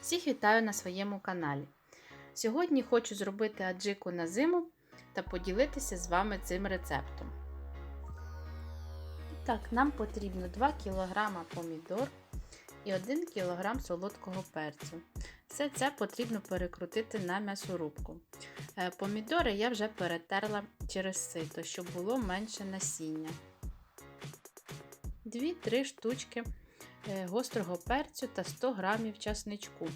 Всіх вітаю на своєму каналі. Сьогодні хочу зробити аджику на зиму та поділитися з вами цим рецептом. Так, нам потрібно 2 кг помідор і 1 кг солодкого перцю. Все це потрібно перекрутити на м'ясорубку. Е, Помідори я вже перетерла через сито, щоб було менше насіння. 2-3 штучки гострого перцю та 100 г часничку.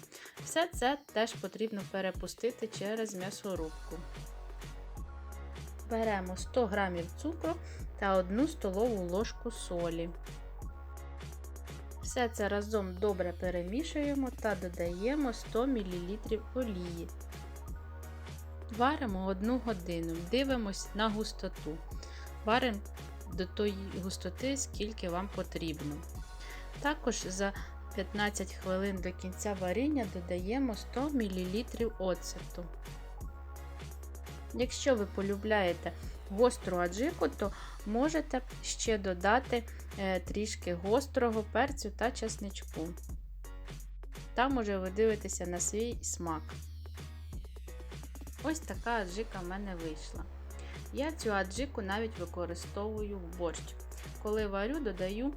Все це теж потрібно перепустити через м'ясорубку. Беремо 100 г цукру та 1 столову ложку солі. Все це разом добре перемішуємо та додаємо 100 мл олії. Варимо 1 годину, дивимось на густоту. Варимо до тої густоти, скільки вам потрібно. Також за 15 хвилин до кінця варіння додаємо 100 мл оцету. Якщо ви полюбляєте гостру аджику, то можете ще додати трішки гострого перцю та чесничку. Там уже ви дивитеся на свій смак. Ось така аджика в мене вийшла. Я цю аджику навіть використовую в борщ. Коли варю, додаю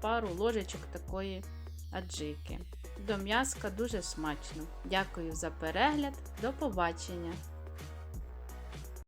пару ложечок такої аджики. До м'яска дуже смачно. Дякую за перегляд, до побачення!